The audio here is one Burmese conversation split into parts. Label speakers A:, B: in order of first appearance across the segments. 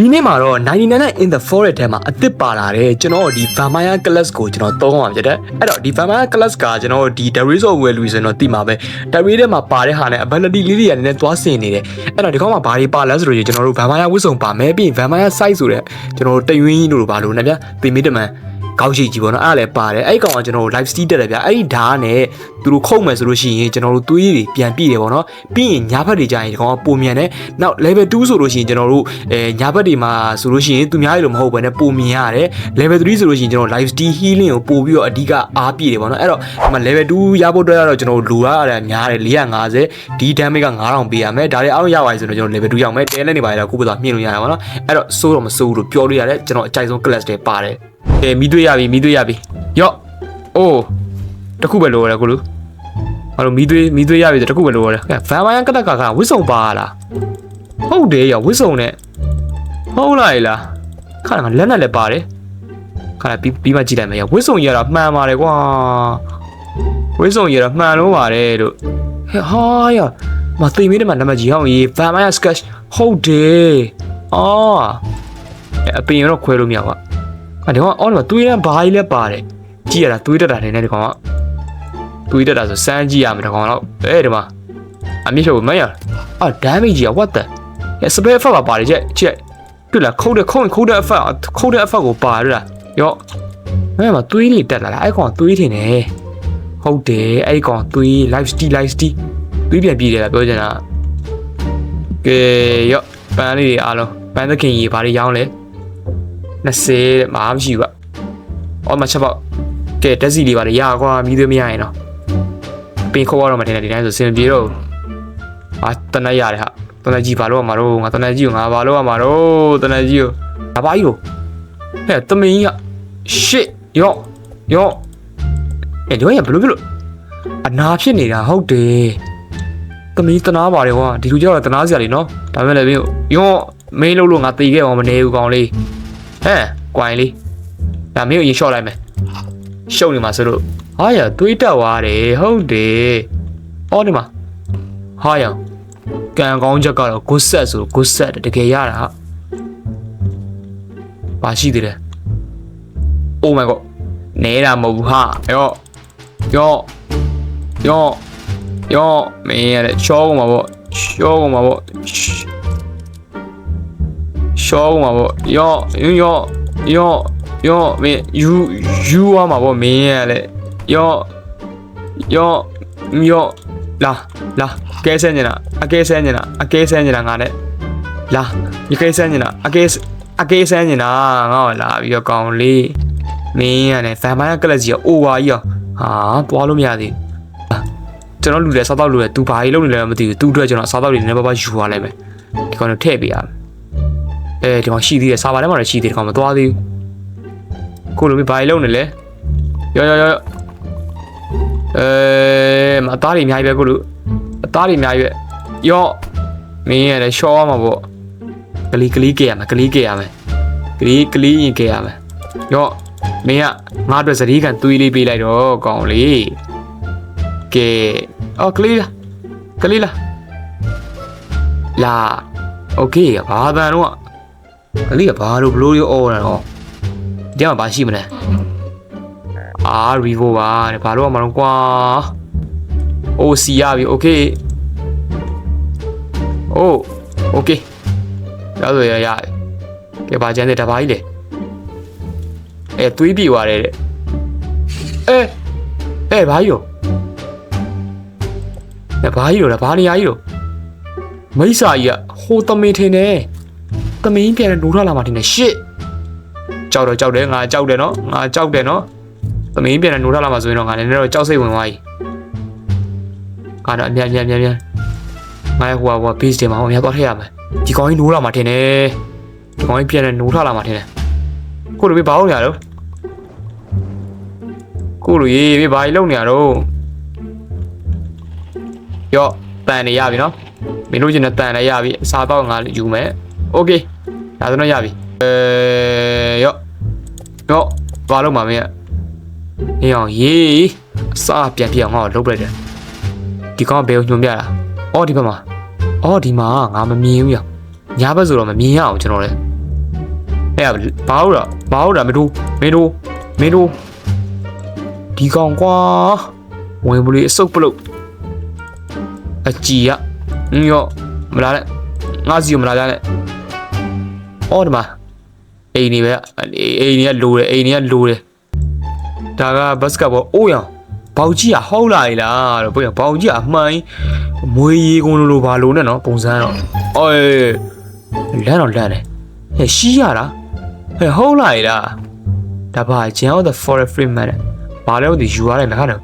A: ဒီနေ့မှာတော့99 in the forest ထဲမှာအစ်စ်ပါလာတယ်ကျွန်တော်ဒီ vampire class ကိုကျွန်တော်သုံးအောင်ဖြစ်တယ်အဲ့တော့ဒီ vampire class ကကျွန်တော်ဒီ the race of well လို့ဆိုရင်တော့သိမှာပဲ the race ထဲမှာပါတဲ့ဟာနဲ့ ability လေးတွေကလည်းသွားဆင်နေတယ်အဲ့တော့ဒီကောင်မှာဘာတွေပါလဲဆိုတော့ကျွန်တော်တို့ vampire ဝစ်စုံပါမယ်ပြီးရင် vampire size ဆိုတဲ့ကျွန်တော်တို့တယွင်းကြီးတို့ဘာလို့လဲဗျသေမီတမန် ကောင်းရှိကြီးပေါ့နော်အဲ့ဒါလည်းပါတယ်အဲ့ဒီကောင်ကကျွန်တော်တို့ live steal တက်တယ်ဗျအဲ့ဒီဓာတ်နဲ့သူတို့ခုတ်မယ်ဆိုလို့ရှိရင်ကျွန်တော်တို့သွေးတွေပြန်ပြည့်တယ်ပေါ့နော်ပြီးရင်ညာဘက်တွေကြာရင်ဒီကောင်ကပုံမြန်တယ်နောက် level 2ဆိုလို့ရှိရင်ကျွန်တော်တို့အဲညာဘက်တွေမှာဆိုလို့ရှိရင်သူများတွေလိုမဟုတ်ဘဲနဲ့ပုံမြင်ရတယ် level 3ဆိုလို့ရှိရင်ကျွန်တော် live steal healing ကိုပို့ပြီးတော့အဓိကအားပြည့်တယ်ပေါ့နော်အဲ့တော့ဒီမှာ level 2ရဖို့အတွက်ကတော့ကျွန်တော်တို့လိုရတာများတယ်450ဒီ damage က9000ပေးရမယ်ဒါတွေအားလုံးရပါပြီဆိုတော့ကျွန်တော် level 2ရောက်မယ်တဲလက်နေပါရတော့ခုပတော့မြင်လို့ရတယ်ပေါ့နော်အဲ့တော့စိုးတော့မစိုးဘူးလို့ပြောလို့ရတယ်ကျွန်တော်အကြိုက်ဆုံး class တွေပါတယ် ကဲမီးသွေးရပြီမီးသွေးရပြီယော့အိုးတခုပဲလိုရတယ်ကိုလူဘာလို့မီးသွေးမီးသွေးရပြီဆိုတခုပဲလိုရတယ်ကဲ vampire ကတက်ကကဝစ်စုံပါလားဟုတ်တယ်ရဝစ်စုံနဲ့ဟုတ်လားလားခါကလက်နဲ့လည်းပါတယ်ခါပြီးပြီးမှကြည့်လိုက်မယ်ရဝစ်စုံရတာမှန်ပါတယ်ကွာဝစ်စုံရတာမှန်လို့ပါတယ်လို့ဟဲ့ဟာရမသိမင်းတို့မှာနံပါတ်ကြီးဟောင်းရေး vampire sketch ဟုတ်တယ်အော်အပင်ရောခွဲလို့မရပါ အဲ့ဒီကောင်အော်ဒီမှာသွေးတန်းဘာကြီးလဲပါတယ်ကြည့်ရတာသွေးတက်တာနေနေဒီကောင်ကသွေးတက်တာဆိုစမ်းကြည့်ရမယ်ဒီကောင်တော့အဲ့ဒီမှာအမြင့်ရှုပ်မရအာ damage ကြီးက what the အဲစပယ်ဖတ်ပါပါတယ်ချက်ချက်တွေ့လားခုတ်တဲ့ခုတ်ရင်ခုတ်တဲ့အဖက်ခုတ်တဲ့အဖက်ကိုပါရလားရော့အဲ့မှာသွေးလေးတက်လာလားအဲ့ကောင်သွေးထင်တယ်ဟုတ်တယ်အဲ့ကောင်သွေး live steal live steal သွေးပြန်ပြေးတယ်လားပြောချင်တာကဲရော့ပန်းလေးတွေအားလုံးပန်းသခင်ကြီးဘာတွေရောင်းလဲ 20မအားမရှိဘူးကအော်မချက်ပေါ့ကဲတက်စီလေးပါလေရကွာမြည်သွေးမရရင်တော့ပင်ခေါ်ရတော့မထင်တယ်ဒီတိုင်းဆိုစင်ပြေတော့အာတနက်ရတယ်ဟာတနက်ကြီးဘာလို့ရမှာတော့ငါတနက်ကြီးကိုငါဘာလို့ရမှာတော့တနက်ကြီးကိုငါဘာကြီးကိုဟဲ့တမင်းကြီးက shit ယော့ယော့အဲတို့ရဘလို့ဘလို့အနာဖြစ်နေတာဟုတ်တယ်တမင်းတနာပါတယ်ကွာဒီလူကြောက်တနာစရာလीနော်ဒါပေမဲ့လည်းယော့မင်းလို့လို့ငါตีခဲ့အောင်မနေဘူးကောင်လေး ဟဲ့ကွိုင်လေးဒါမင်းကိုရင်လျှော့လိုက်မယ်ရှုံနေမှာဆိုလို့ဟာရတွေးတက်သွားတယ်ဟုတ်တယ်အော်ဒီမှာဟာရကံကောင်းချက်ကတော့ good set ဆို good set တကယ်ရတာဟာဘာရှိသေးလဲ Oh my god နေတာမဟုတ်ဘူးဟာရော့ရော့ရော့ရော့မင်းရတဲ့ချောကုန်မှာပေါ့ချောကုန်မှာပေါ့ ချောကုန်မှာပေါ့ရော့ရော့ရော့ရော့မင်းယူယူရမှာပေါ့မင်းရတဲ့ရော့ရော့ရော့လာလာကဲဆဲနေတာအကဲဆဲနေတာအကဲဆဲနေတာငါနဲ့လာဒီကဲဆဲနေတာအကဲအကဲဆဲနေတာငါ့ကိုလာပြီးတော့ကောင်းလေးမင်းရတယ်ဗန်မိုင်းကလပ်ကြီးကအိုဝါကြီးရောဟာသွားလို့မရသေးဘူးကျွန်တော်လူတယ်စားတော့လူတယ်သူဘာကြီးလုပ်နေလဲမသိဘူးသူ့အတွက်ကျွန်တော်စားတော့တွေနည်းနည်းပါးပါးယူသွားလိုက်မယ်ဒီကောင်တော့ထည့်ပေးရမယ် အဲဒီကောင်ရှိသေးတယ်စာပါထဲမှာလည်းရှိသေးတယ်ကောင်မသွားသေးဘူးကိုလိုမျိုးဘာကြီးလုပ်နေလဲရောရောရောအဲမအသားတွေအများကြီးပဲကိုလိုအသားတွေအများကြီးပဲရော့မင်းရတယ်ရှော့ရမှာပေါ့ကလီကလီကြရမယ်ကလီကြရမယ်ကလီကလီရင်ကြရမယ်ရော့မင်းကငါအတွက်စတိကန်သွေးလေးပေးလိုက်တော့ကောင်းလေးကဲအော်ကလီလားကလီလားလာโอเคဘာသာတော့ ကလီကဘာလို့ဘလို့ရောအော်တာတော့ဒီမှာဘာရှိမလဲအာရီဗိုပါတဲ့ဘာလို့ရမှာတော့ကွာ OC ရပြီ okay โอ้โอเคရဆိုရရတယ်ကဲဘာကျန်တဲ့တဘာကြီးလေအဲသွေးပြေသွားတယ်တဲ့အဲအဲဘာကြီးရောအဲဘာကြီးရောလဲဘာနေရာကြီးရောမိစ္ဆာကြီးကဟိုတမင်ထင်တယ် တမင်ပြန်နိုးထလာမှထင်တယ်ရှစ်ကြောက်တော့ကြောက်တယ်ငါကြောက်တယ်နော်ငါကြောက်တယ်နော်တမင်ပြန်နိုးထလာမှဆိုရင်တော့ငါလည်းတော့ကြောက်စိတ်ဝင်သွားပြီကတော့အမြန်မြန်မြန်မြန်ငါဟိုဟို base တွေမှာဟိုအများသွားထည့်ရမယ်ဒီကောင်ကြီးနိုးလာမှထင်တယ်ဒီကောင်ကြီးပြန်နေနိုးထလာမှထင်တယ်ကိုလိုပဲဘာလို့နေရတော့ကိုလိုရေးပဲဘာကြီးလုံနေရတော့ယော့တန်နေရပြီနော်မင်းတို့ကျင်တဲ့တန်လည်းရပြီအစားတော့ငါယူမယ် โอเคဒါဆိုတော့ရပြီအဲယော့ယော့ဘာလို့မှမင်းအေးအောင်ရေးအစားပြန်ပြအောင်ငါ့ကိုလုပ်လိုက်တယ်ဒီကောင်ဘယ်ကိုညွှန်ပြတာအော်ဒီဘက်မှာအော်ဒီမှာငါမမြင်ဘူးရညာဘက်ဆိုတော့မမြင်ရအောင်ကျွန်တော်လည်း ဟဲ့ဘာဟုတ်လားဘာဟုတ်လားမင်းတို့မင်းတို့မင်းတို့ဒီကောင်ကွာဝင်ဘူးလေအစုပ်ပလို့အကြည်ရဟင်းရောမလာနဲ့ငါစီကိုမလာကြနဲ့ အော်ဒီမှာအိမ်နေပဲအိမ်နေကလိုတယ်အိမ်နေကလိုတယ်ဒါကဘတ်စကတ်ဘောအိုးရောင်ဘောက်ကြီးကဟောက်လာလေလားလို့ပြောဘောက်ကြီးကအမှန်မွေးရီကုန်းလိုလိုဘာလိုနဲ့နော်ပုံစံတော့အော်လမ်းတော့လမ်းတယ်ဟဲ့ရှီးရလားဟဲ့ဟောက်လာလေလားဒါပါကျန် of the forest free man ဘာလဲဒီယူရတယ်ငါကတော့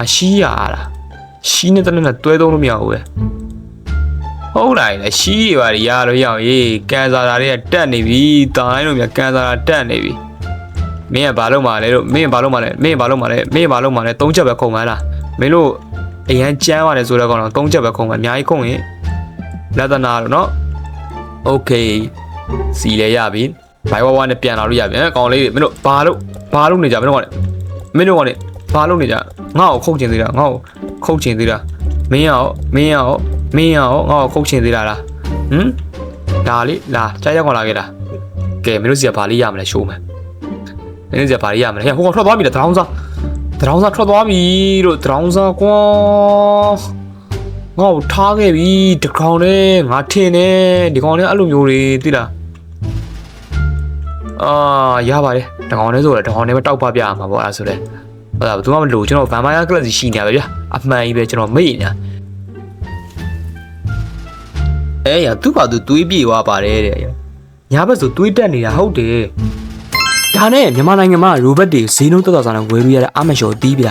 A: အရှီးရလားရှီးနေတဲ့နဲ့တွဲသုံးလို့မရဘူးပဲ ဟုတ်လားလေရှီးရပါရလို့ရအောင်ရေးကန်ဆာတာတွေကတက်နေပြီတာတိုင်းလို့မြကန်ဆာတာတက်နေပြီမင်းကဘာလုပ်မှလဲလို့မင်းကဘာလုပ်မှလဲမင်းကဘာလုပ်မှလဲမင်းကဘာလုပ်မှလဲသုံးချက်ပဲခုံမှလားမင်းတို့အရန်ကြမ်းရတယ်ဆိုတော့ကောင်တော့သုံးချက်ပဲခုံမှအများကြီးခုံရင်လက်သနာလို့နော်โอเคစီလဲရပြီဘိုင်ဝါဝါနဲ့ပြန်လာလို့ရပြီအဲကောင်လေးတွေမင်းတို့ဘာလို့ဘာလို့နေကြမင်းတို့ကလည်းမင်းတို့ကလည်းဘာလို့နေကြငါ့ကိုခုတ်ချင်သေးတာငါ့ကိုခုတ်ချင်သေးတာ မင်းရောမင်းရောမင်းရောငါ့ကိုခုတ်ချင်သေးတာလားဟမ်လာလေလာကြားရောက်ကောင်လာခဲ့တာကဲမင်းတို့စီကဘာလေးရမလဲရှိုးမယ်မင်းတို့စီကဘာလေးရမလဲဟဲ့ဟိုကောင်ထွက်သွားပြီလားတရောင်းစားတရောင်းစားထွက်သွားပြီလို့တရောင်းစားကွာငါ့ကိုထားခဲ့ပြီတကောင်နဲ့ငါထင်တယ်ဒီကောင်နဲ့အဲ့လိုမျိုးတွေသိလားအာရပါတယ်တကောင်လေးဆိုတော့တကောင်လေးပဲတောက်ပပြရမှာပေါ့အဲ့ဒါဆိုတော့ ဟုတ်လားဘယ်သူမှမလို့ကျွန်တော်ဗန်မိုင်းယာကလပ်စီရှိနေရပဲဗျအမှန်ကြီးပဲကျွန်တော်မေ့နေတာအဲရသူ့ဘာသူတွေးပြေသွားပါတယ်တဲ့ညာဘက်ဆိုတွေးတက်နေတာဟုတ်တယ်ဒါနဲ့မြန်မာနိုင်ငံမှာရိုဘတ်တွေဈေးနှုန်းတက်တော်စားနဲ့ဝယ်လို့ရတဲ့အာမရှော်တီးပြ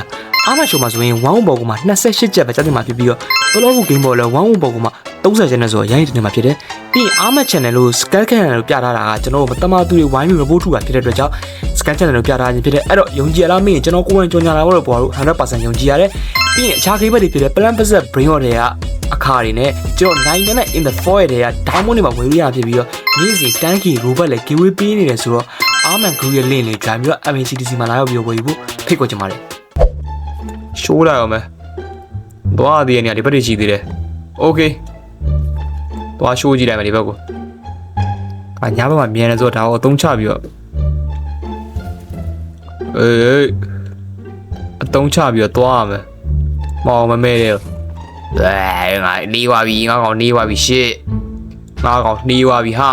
A: အာမရှော်မှာဆိုရင်1ဘောကမှာ28ချက်ပဲစတင်မှာဖြစ်ပြီးတော့တော်တော်ဘူးဂိမ်းဘော်လဲ1ဘောကမှာ30ချက်နဲ့ဆိုရိုင်းတင်မှာဖြစ်တယ် ပြီးရင်အာမ channel လို့ scan channel လို့ပြထားတာကကျွန်တော်တို့မတမသူတွေဝိုင်းပြီး report ထုတာဖြစ်တဲ့အတွက်ကြောင့် scan channel လို့ပြထားခြင်းဖြစ်တယ်အဲ့တော့ယုံကြည်ရလားမင်းကျွန်တော်ကိုယ်ဝင်ကြော်ညာလာတော့ပေါ်တော့100%ယုံကြည်ရတယ်ပြီးရင်အခြား game တွေဖြစ်တဲ့ plan possess brain rot တွေကအခါတွေနဲ့ကျွန်တော်9နဲ့ in the foil တွေက diamond တွေမှာဝယ်လို့ရဖြစ်ပြီးတော့နေ့စဉ် tanky robot လည်း giveaway ပေးနေတယ်ဆိုတော့ arm and crew ရဲ့ link လေးဂျာပြီးတော့ MCTC မှာလာရောက်ပြီးဝယ်ယူဖို့ဖိတ်ခေါ်ချင်ပါတယ်ရှိုးလိုက်အောင်မယ်သွားသေးတဲ့နေရာဒီဘက်တွေရှိသေးတယ် okay သွားရှိုးကြည့်လိုက်မယ်ဒီဘက်ကိုအညာဘက်မှာမြင်နေဆိုတော့ဒါကိုအသုံးချပြီးတော့အေးအသုံးချပြီးတော့သွားရမယ်မောင်မမဲတယ်အဲငါနေပါပြီငါကောင်နေပါပြီရှစ်ငါကောင်နေပါပြီဟာ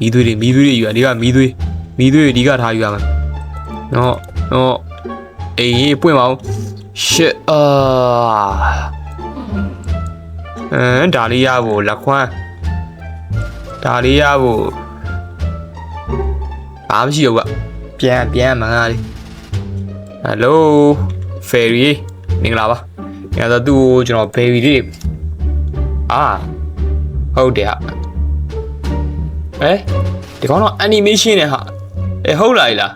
A: မီးသွေးတွေမီးသွေးတွေယူရဒီကမီးသွေးမီးသွေးတွေဒီကထားယူရမယ်နော်နော်အေးရေးပွင့်ပါဦးရှစ်အာ အဲဒါလေးရဖို့လက်ခွန်းဒါလေးရဖို့ဘာမှမရှိတော့ဘူးကပြန်ပြန်မှငါလေးဟယ်လိုဖယ်ရီမင်္ဂလာပါညတော့သူ့ကိုကျွန်တော်ဘေဘီလေးအာဟုတ်တယ်ဟာအဲဒီကောင်တော့ animation နဲ့ဟာအဲဟုတ်လားလား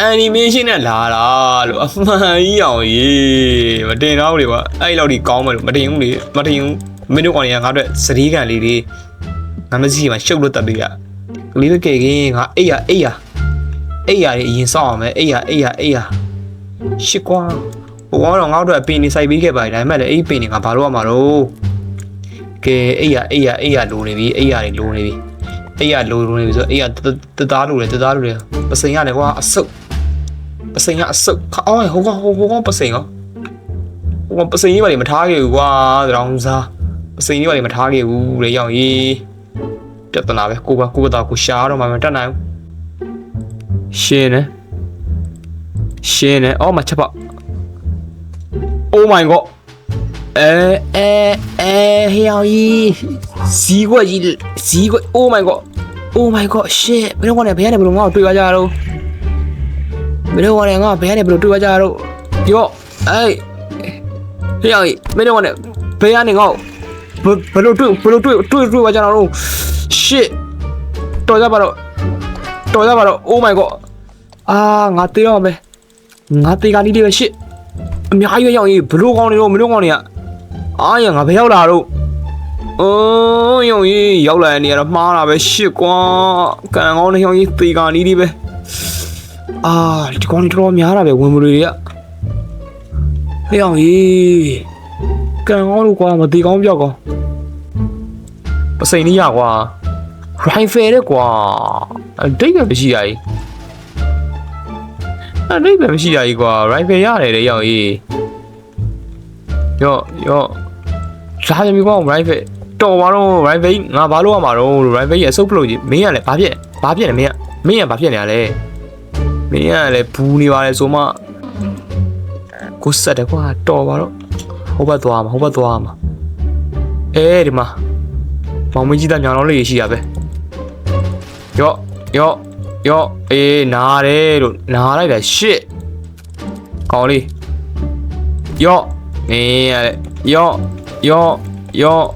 A: animation နဲ့လာတာလို့အမှန်ကြီးအောင်ရေးမတင်တော့ဘူးလေကွာအဲ့လောက်ဒီကောင်းမယ်လို့မတင်ဘူးလေမတင်ဘူးမင်းတို့ကောင်တွေကငါတို့စရီးကန်လေးတွေငါမစီမှာရှုပ်လို့တက်ပြီးရကလေးပဲကဲကင်းငါအိယာအိယာအိယာတွေအရင်စောင့်အောင်မယ်အိယာအိယာအိယာရှစ်ကွာဟိုကတော့ငါတို့အပင်နေစိုက်ပြီးခဲ့ပါတယ်ဒါပေမဲ့လည်းအဲ့ဒီပင်တွေငါဘာလို့ရမှာတော့ကဲအိယာအိယာအိယာလိုနေပြီအိယာတွေလိုနေပြီအိယာလိုလိုနေပြီဆိုအိယာတသားလိုလေတသားလိုလေပစိန်ရတယ်ကွာအဆုပ် ပစိန်ကအစုပ်အော်ဟိုကဟိုဟိုကပစိန်ရောဟိုကပစိန်ကြီးပါလေမထားခဲ့ဘူးကွာတောင်စားပစိန်ကြီးပါလေမထားခဲ့ဘူးလေရောက်ရေးပြဿနာပဲကိုကကိုကတာကိုရှာတော့မှမတတ်နိုင်ဘူးရှင်းနေရှင်းနေအော်မချက်ပါ Oh my god အဲအဲအဲဟေးအောင်ကြီးဇီကွက်ကြီးဇီကွက် Oh my god Oh my god shit ဘယ်တော့ကနေဘယ်ကနေဘယ်လိုငါ့ကိုတွေ့သွားကြတော့ မင်းတို့ကလည်းငါဘယ်ကနေဘယ်လိုတွေ့ကြကြတော့ရောအေးဟေးအေးမင်းတို့ကလည်းဘယ်ကနေငါဘဘယ်လိုတွေ့ဘယ်လိုတွေ့တွေ့တွေ့ကြတော့ shit တော်ကြပါတော့တော်ကြပါတော့ oh my god အာငါတေးတော့မယ်ငါတေးကနီးလေးပဲ shit အများကြီးပဲရောက်ရေးဘလို့ကောင်းနေတော့မင်းတို့ကောင်းနေရအာရငါဘယ်ရောက်လာတော့အော်ရောက်ရေးရောက်လာတဲ့နေရာတော့မှားတာပဲ shit ကွာကန်ကောင်းနေရောက်ရေးတေးကနီးလေးပဲ အာဒီကောင်တော်တော်များတာပဲဝင်မလို့တွေကဟေးအောင်ကြီးကံကောင်းလို့ကွာမတီကောင်းပြောက်ကောပစိန်လေးရကွာ rifle တဲ့ကွာအတိတ်ပဲမရှိရကြီးအတိတ်ပဲမရှိရကြီးကွာ rifle ရတယ်လေရောက်ကြီးယောယောလာပြန်ပြီကွာ rifle တော်ပါတော့ rifle ငါဘာလို့ရမှာတော့ rifle ရဲ့အဆုပ်ပလို့ကြီးမင်းကလည်းဘာဖြစ်ဘာဖြစ်လဲမင်းကမင်းကဘာဖြစ်နေရလဲ မင်းကလည်းဘူးနေပါလေဆိုမှကိုဆက်တယ်ကွာတော်ပါတော့ဟိုဘက်သွားမှာဟိုဘက်သွားမှာအဲဒီမှာမောင်မကြီးသားညောင်လုံးလေးရှိရပဲယော့ယော့ယော့အေးနားတယ်လို့နားလိုက်တာရှစ်ကောင်းလေးယော့နေရတဲ့ယော့ယော့ယော့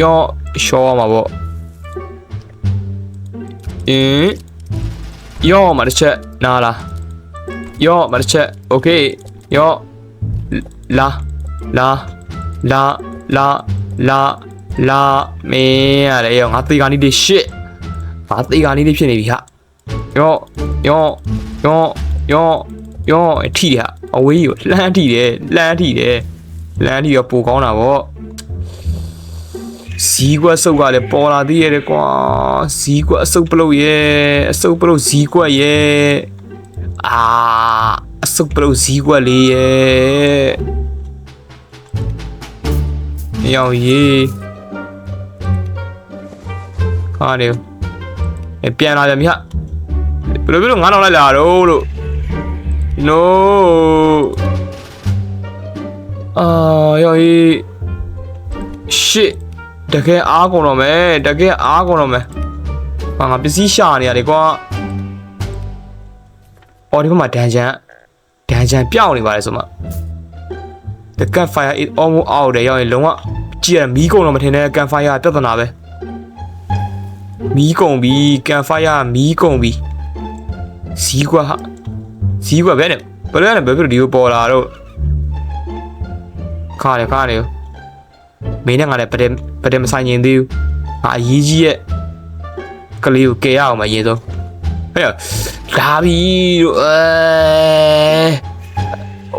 A: ယော့ရှောမှာပေါ့အင်း ယော့မှာတစ်ချက်နားလားယော့မှာတစ်ချက်โอเคယော့လာလာလာလာလာလာမင်းရတယ်ရောငါသေကာနီးလေးရှစ်ငါသေကာနီးလေးဖြစ်နေပြီဟာယောယောယောယောယောအထီးဟာအဝေးကိုလှမ်းထီးတယ်လှမ်းထီးတယ်လှမ်းထီးရောပိုကောင်းတာဗော ဇီးကွက်စုပ်ကလည်းပေါ်လာသေးရဲ့ကွာဇီးကွက်အစုပ်ပလုတ်ရဲ့အစုပ်ပလုတ်ဇီးကွက်ရဲ့အာအစုပ်ပလုတ်ဇီးကွက်လေးရဲ့ယောင်ရေးဟာနေအပြန်လာပြန်ပြီဟာဘယ်လိုဘယ်လိုငါတော့လိုက်လာတော့လို့ no အာယောီ shit တကယ်အားကုန်တော့မယ်တကယ်အားကုန်တော့မယ်ဟာငါပစ္စည်းရှာနေရတယ်ကွာအော်ဒီဘက်မှာဒန်ဂျန်ဒန်ဂျန်ပြောင်းနေပါလေဆိုမှ the campfire is almost out တယ်ရောက်ရင်လုံးဝကြည့်ရမီးကုန်တော့မထင်တဲ့ campfire ပြဿနာပဲမီးကုန်ပြီကန်ဖိုင်ယာမီးကုန်ပြီဇီးကွာဟာဇီးကွာဘယ်နဲ့ဘယ်လိုလဲဘယ်လိုဒီကိုပေါ်လာတော့ခါရခါရ မင်းနဲ့ငါလည်းပတဲ့ပတဲ့မဆိုင်ရင်သေးဘူးငါအရေးကြီးရဲ့ကလေးကိုကယ်ရအောင်မရေးဆုံးဟဲ့လာပြီလို့အဲ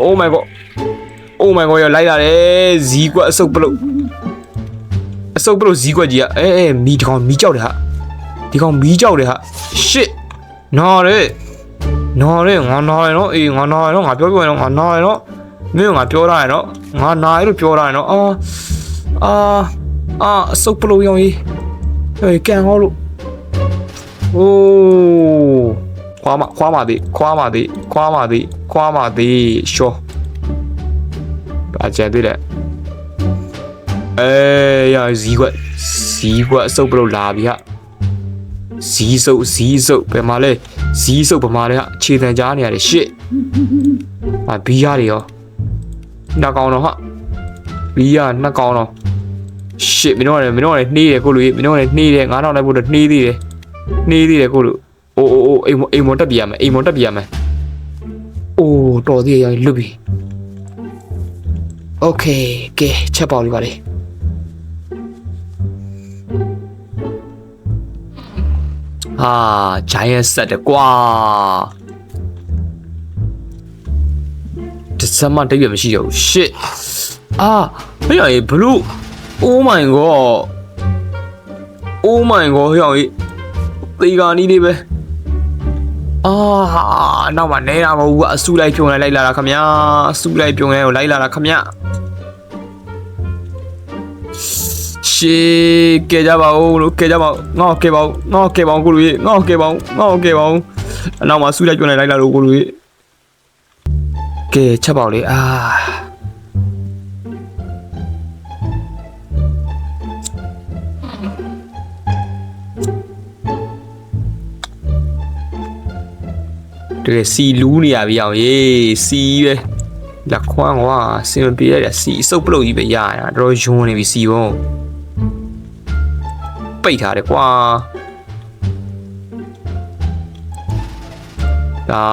A: Oh my god Oh my god ရလိုက်လာတယ်ဇီးကွာအစုပ်ပလို့အစုပ်ပလို့ဇီးကွာကြီးကအဲအဲမီးတကောင်မီးကြောက်တယ်ဟာဒီကောင်မီးကြောက်တယ်ဟာရှစ်နော်ရဲနော်ရဲငါနာရနော်အေးငါနာရနော်ငါပြောပြောရနော်ငါနာရနော်မင်းကငါပြောရရနော်ငါနာရလို့ပြောရရနော်အာ အာအာအစုပ်ပလို့ရောင်ကြီးဟဲ့ကန်ဟောလို့အိုးခွာမခွာမသေးခွာမသေးခွာမသေးခွာမသေးရှောပါကြသေးတယ်အေးရဇီးကွက်ဇီးကွက်အစုပ်ပလို့လာပြီဟာဇီးစုပ်ဇီးစုပ်ဘယ်မှာလဲဇီးစုပ်ဘယ်မှာလဲဟာခြေတံကြားနေရတယ်ရှစ်အာဘီးယားတွေရောနှစ်ကောင်တော့ဟာဘီးယားနှစ်ကောင်တော့ ရှစ်မင်းတို့ကလည်းမင်းတို့ကလည်းနှေးတယ်ကိုလူကြီးမင်းတို့ကလည်းနှေးတယ်ငါးတော့လိုက်ဖို့တော့နှေးသေးတယ်နှေးသေးတယ်ကိုလူအိုးအိုးအိုးအိမ်မအိမ်မတက်ပြရမယ်အိမ်မတက်ပြရမယ်အိုးတော်သေးရလွတ်ပြီโอเคကဲချက်ပေါက်လေးပါလေ ဟာဂျိုင်းရဲ့ဆက်တယ်ကွာဒီစမ်းမတိတ်ရမရှိတော့ဘူး shit အာဟဲ့ရေဘလူး oh my god oh my god ဟဲ့ရေသေကာနီးလေးပဲအာနောက်မှနဲတာမဟုတ်ဘူးအဆူလိုက်ပြုံလိုက်လိုက်လာတာခမညာအဆူလိုက်ပြုံလိုက်ကိုလိုက်လာတာခမညာရှေးကဲကြပါဦးလို့ကဲကြပါဦးငေါ့ကဲပါဦးငေါ့ကဲပါဦးကိုလူကြီးငေါ့ကဲပါဦးငေါ့ကဲပါဦးအနောက်မှာဆူလိုက်ပြုံလိုက်လိုက်လာလို့ကိုလူကြီးကဲချက်ပါဦးလေအာ တကယ်စီလူးနေရပြီအောင်ရေးစီပဲလက်ခွမ်းကွာစင်မပြေရတဲ့စီအစုပ်ပလုတ်ကြီးပဲရရတာတော်တော်ယွန်းနေပြီစီဘုံပိတ်ထားတယ်ကွာဒါ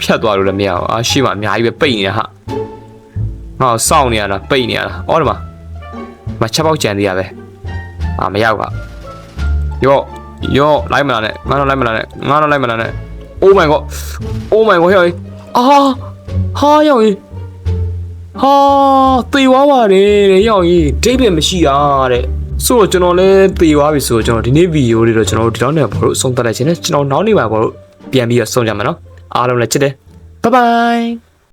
A: ဖြတ်သွားလို့လည်းမရဘူးအာရှေ့မှာအများကြီးပဲပိတ်နေတာဟာငါ့ကိုစောင့်နေရတာပိတ်နေရတာအော်ဒီမှာမချက်ပေါက်ကြံသေးရပဲအာမရောက်ကယော့ယော့လိုက်မလာနဲ့ငါတော့လိုက်မလာနဲ့ငါတော့လိုက်မလာနဲ့ Oh my god Oh my god ဟဲ့အာဟာရောက်ရင်ဟာသေသွားပါတယ်တဲ့ရောက်ရင်ဒိတ်ပဲမရှိတာတဲ့ဆိုတော့ကျွန်တော်လည်းသေသွားပြီဆိုတော့ကျွန်တော်ဒီနေ့ဗီဒီယိုလေးတော့ကျွန်တော်တို့ဒီတော့နဲ့ဘောလို့အဆုံးသတ်လိုက်ခြင်းနဲ့ကျွန်တော်နောက်နေ့မှာဘောလို့ပြန်ပြီးတော့ဆုံးကြမှာနော်အားလုံးလည်းချစ်တယ်ဘိုင်ဘိုင်